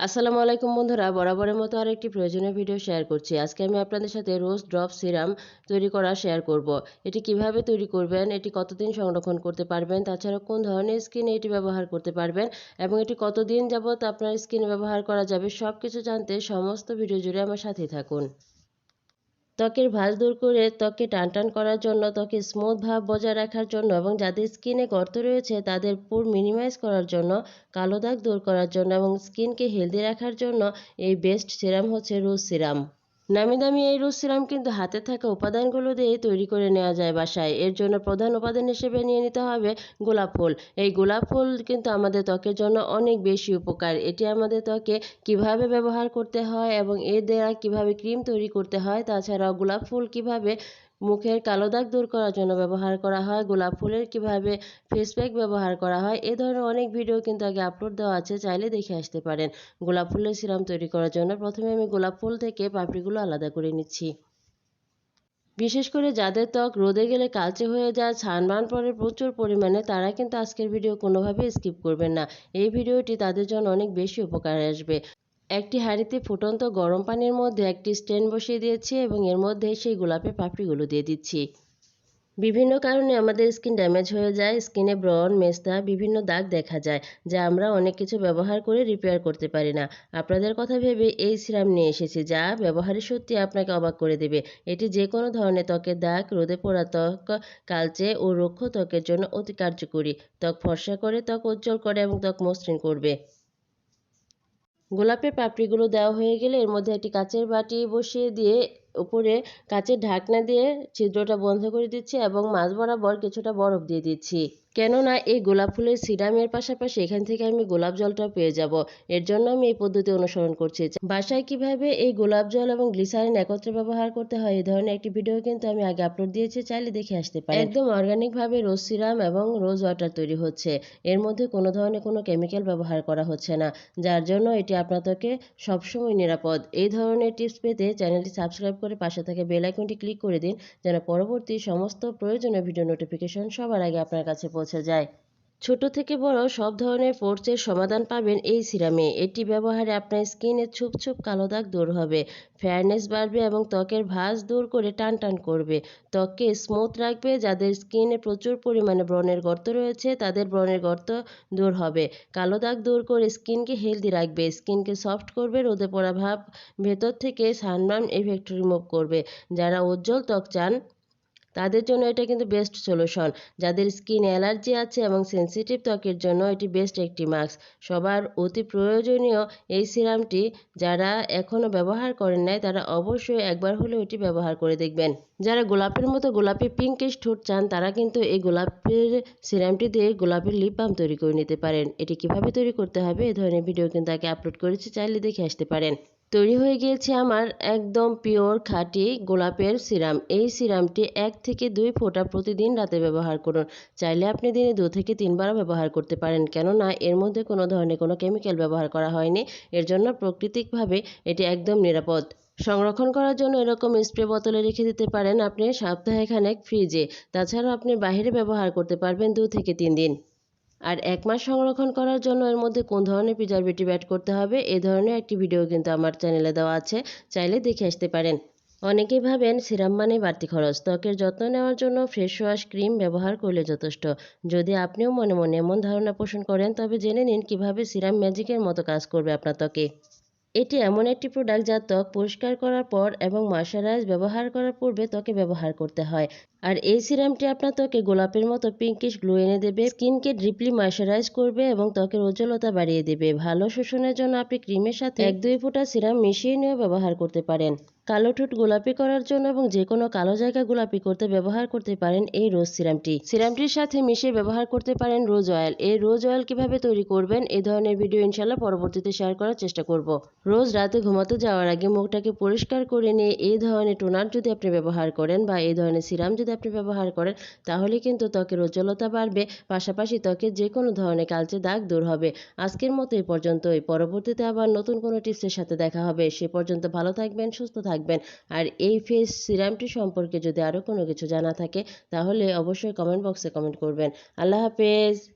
আসসালামু আলাইকুম বন্ধুরা, বরাবরের মতো আর একটি প্রয়োজনীয় ভিডিও শেয়ার করছি আজকে আমি আপনাদের সাথে রোজ ড্রপ সিরাম তৈরি করা শেয়ার করব। এটি কীভাবে তৈরি করবেন, এটি কতদিন সংরক্ষণ করতে পারবেন তাছাড়া কোন ধরনের স্কিনে এটি ব্যবহার করতে পারবেন এবং এটি কতদিন যাবত আপনার স্কিনে ব্যবহার করা যাবে সব কিছু জানতে সমস্ত ভিডিও জুড়ে আমার সাথে থাকুন ত্বকের ভাঁজ দূর করে ত্বককে টান টান করার জন্য, ত্বকে স্মুথ ভাব বজায় রাখার জন্য এবং যাদের স্কিনে গর্ত রয়েছে, তাদের পুর মিনিমাইজ করার জন্য, কালো দাগ দূর করার জন্য এবং স্কিনকে হেলদি রাখার জন্য এই বেস্ট সিরাম হচ্ছে রোজ সিরাম নামি দামি এই রোজ সিরাম কিন্তু হাতে থাকা উপাদানগুলো দিয়ে তৈরি করে নেওয়া যায় বাসায়। এর জন্য প্রধান উপাদান হিসেবে নিয়ে নিতে হবে গোলাপ ফুল। এই গোলাপ ফুল কিন্তু আমাদের ত্বকের জন্য অনেক বেশি উপকার। এটি আমাদের ত্বকে কীভাবে ব্যবহার করতে হয় এবং এর দ্বারা কীভাবে ক্রিম তৈরি করতে হয়, তাছাড়াও গোলাপ ফুল কীভাবে মুখের কালো দাগ দূর করার জন্য ব্যবহার করা হয়, গোলাপ ফুলের কীভাবে ফেস প্যাক ব্যবহার করা হয়, এ ধরনের অনেক ভিডিও কিন্তু আগে আপলোড দেওয়া আছে, চাইলে দেখে আসতে পারেন। গোলাপ ফুলের সিরাম তৈরি করার জন্য প্রথমে আমি গোলাপ ফুল থেকে পাপড়িগুলো আলাদা করে নিচ্ছি। বিশেষ করে যাদের ত্বক রোদে গেলে কালচে হয়ে যায় ছানবান পরে প্রচুর পরিমাণে, তারা কিন্তু আজকের ভিডিও কোনোভাবে স্কিপ করবেন না। এই ভিডিওটি তাদের জন্য অনেক বেশি উপকারে আসবে। একটি হাঁড়িতে ফুটন্ত গরম পানির মধ্যে একটি স্ট্যান্ড বসিয়ে দিয়েছি এবং এর মধ্যে সেই গোলাপের পাপড়িগুলো দিয়ে দিচ্ছি। বিভিন্ন কারণে আমাদের স্কিন ড্যামেজ হয়ে যায়, স্কিনে ব্রন মেস্তা, বিভিন্ন দাগ দেখা যায়, যা আমরা অনেক কিছু ব্যবহার করে রিপেয়ার করতে পারি না। আপনাদের কথা ভেবে এই সিরাম নিয়ে এসেছি, যা ব্যবহারের সত্যি আপনাকে অবাক করে দেবে। এটি যে কোনো ধরনের ত্বকের দাগ, রোদে পোড়া ত্বক, কালচে ও রুক্ষ ত্বকের জন্য অতি কার্যকরী। ত্বক ফর্সা করে, ত্বক উজ্জ্বল করে এবং ত্বক মসৃণ করবে। গোলাপের পাপড়িগুলো দেওয়া হয়ে গেলে এর মধ্যে একটি কাঁচের বাটি বসিয়ে দিয়ে উপরে কাঁচের ঢাকনা দিয়ে ছিদ্রটা বন্ধ করে দিচ্ছি এবং মাঝ বরাবর কিছুটা বরফ দিয়ে দিচ্ছি। কেননা এই গোলাপ ফুলের সিরামের পাশাপাশি এখান থেকে আমি গোলাপ জলটা পেয়ে যাব। এর জন্য আমি এই পদ্ধতি অনুসরণ করছি। বাসায় কীভাবে এই গোলাপ জল এবং গ্লিসারিন একত্রে ব্যবহার করতে হয় এই ধরনের একটি ভিডিও কিন্তু আমি আগে আপলোড দিয়েছি, চাইলে দেখে আসতে পারি একদম অর্গানিকভাবে রোজ সিরাম এবং রোজ ওয়াটার তৈরি হচ্ছে। এর মধ্যে কোনো ধরনের কোনো কেমিক্যাল ব্যবহার করা হচ্ছে না, যার জন্য এটি আপনাদেরকে সবসময় নিরাপদ। এই ধরনের টিপস পেতে চ্যানেলটি সাবস্ক্রাইব করে পাশে থেকে বেল আইকনটি ক্লিক করে দিন, যেন পরবর্তী সমস্ত প্রয়োজনীয় ভিডিও নোটিফিকেশন সবার আগে আপনার কাছে পৌঁছে যায়। ছোট থেকে বড় সব ধরনের পোর্চের সমাধান পাবেন এই সিরামে। এটি ব্যবহারে আপনার স্কিনের ছুপ ছুপ কালো দাগ দূর হবে। ফেয়ারনেস বাড়বে এবং ত্বকের ভাঁজ দূর করে টান টান করবে। ত্বককে স্মুথ রাখবে, যাদের স্কিনে প্রচুর পরিমাণে ব্রণের গর্ত রয়েছে, তাদের ব্রণের গর্ত দূর হবে। কালো দাগ দূর করে স্কিনকে হেলদি রাখবে। স্কিনকে সফট করবে, রোদে পড়া ভাব ভেতর থেকে সানবার্ন এফেক্ট রিমুভ করবে। যারা উজ্জ্বল ত্বক চান তাদের জন্য এটা কিন্তু বেস্ট সলিউশন যাদের স্কিন অ্যালার্জি আছে এবং সেন্সিটিভ ত্বকের জন্য এটি বেস্ট একটি মাস্ক সবার অতি প্রয়োজনীয় এই সিরামটি যারা এখনও ব্যবহার করেন নাই, তারা অবশ্যই একবার হলেও এটি ব্যবহার করে দেখবেন। যারা গোলাপের মতো গোলাপি পিঙ্কিশ ঠোঁট চান, তারা কিন্তু এই গোলাপের সিরামটি দিয়ে গোলাপের লিপ বাম তৈরি করে নিতে পারেন। এটি কীভাবে তৈরি করতে হবে, এ ধরনের ভিডিও কিন্তু আগে আপলোড করেছি, চাইলে দেখে আসতে পারেন। তৈরি হয়ে গিয়েছে আমার একদম পিওর খাঁটি গোলাপের সিরাম। এই সিরামটি এক থেকে দুই ফোঁটা প্রতিদিন রাতে ব্যবহার করুন। চাইলে আপনি দিনে দু থেকে তিনবারও ব্যবহার করতে পারেন। কেননা এর মধ্যে কোনো ধরনের কোনো কেমিক্যাল ব্যবহার করা হয়নি। এর জন্য প্রাকৃতিকভাবে এটি একদম নিরাপদ। সংরক্ষণ করার জন্য এরকম স্প্রে বোতলে রেখে দিতে পারেন আপনি সপ্তাহে খানেক ফ্রিজে। তাছাড়াও আপনি বাইরে ব্যবহার করতে পারবেন দু থেকে তিন দিন। আর এক মাস সংরক্ষণ করার জন্য এর মধ্যে কোন ধরনের প্রিজারভেটিভ অ্যাড করতে হবে, এ ধরনের একটি ভিডিও কিন্তু আমার চ্যানেলে দেওয়া আছে, চাইলে দেখে আসতে পারেন। অনেকেই ভাবেন সিরাম মানে বাড়তি খরচ, ত্বকের যত্ন নেওয়ার জন্য ফ্রেশ ওয়াশ ক্রিম ব্যবহার করলে যথেষ্ট। যদি আপনিও মনে মনে এমন ধারণা পোষণ করেন, তবে জেনে নিন কীভাবে সিরাম ম্যাজিকের মতো কাজ করবে আপনার ত্বকে। এটি এমন একটি প্রোডাক্ট যা ত্বক পরিষ্কার করার পর এবং ময়শ্চারাইজ ব্যবহার করার পূর্বে ত্বকে ব্যবহার করতে হয়। আর এই সিরামটি আপনার ত্বকে গোলাপের মতো পিঙ্কিশ গ্লো এনে দেবে, স্কিনকে ড্রিপলি ময়শ্চারাইজ করবে এবং ত্বকের উজ্জ্বলতা বাড়িয়ে দেবে। ভালো শোষণের জন্য আপনি ক্রিমের সাথে এক দুই ফোঁটা সিরাম মিশিয়ে নিয়েও ব্যবহার করতে পারেন। কালো ঠোঁট গোলাপি করার জন্য এবং যে কোনো কালো জায়গা গোলাপি করতে ব্যবহার করতে পারেন এই রোজ সিরামটি। সিরামটির সাথে মিশিয়ে ব্যবহার করতে পারেন রোজ অয়েল। এই রোজ অয়েল কীভাবে তৈরি করবেন এই ধরনের ভিডিও ইনশাল্লাহ পরবর্তীতে শেয়ার করার চেষ্টা করব। রোজ রাতে ঘুমাতে যাওয়ার আগে মুখটাকে পরিষ্কার করে নিয়ে এই ধরনের টোনার যদি আপনি ব্যবহার করেন বা এই ধরনের সিরাম যদি আপনি ব্যবহার করেন, তাহলে কিন্তু ত্বকের উজ্জ্বলতা বাড়বে, পাশাপাশি ত্বকের যে কোনো ধরনের কালচে দাগ দূর হবে। আজকের মতো এই পর্যন্তই। পরবর্তীতে আবার নতুন কোনো টিপসের সাথে দেখা হবে। সে পর্যন্ত ভালো থাকবেন, সুস্থ থাকবেন। আর এই ফেস সিরামটি সম্পর্কে যদি আরও কোনো কিছু জানা থাকে, তাহলে অবশ্যই কমেন্ট বক্সে কমেন্ট করবেন। আল্লাহ হাফেজ।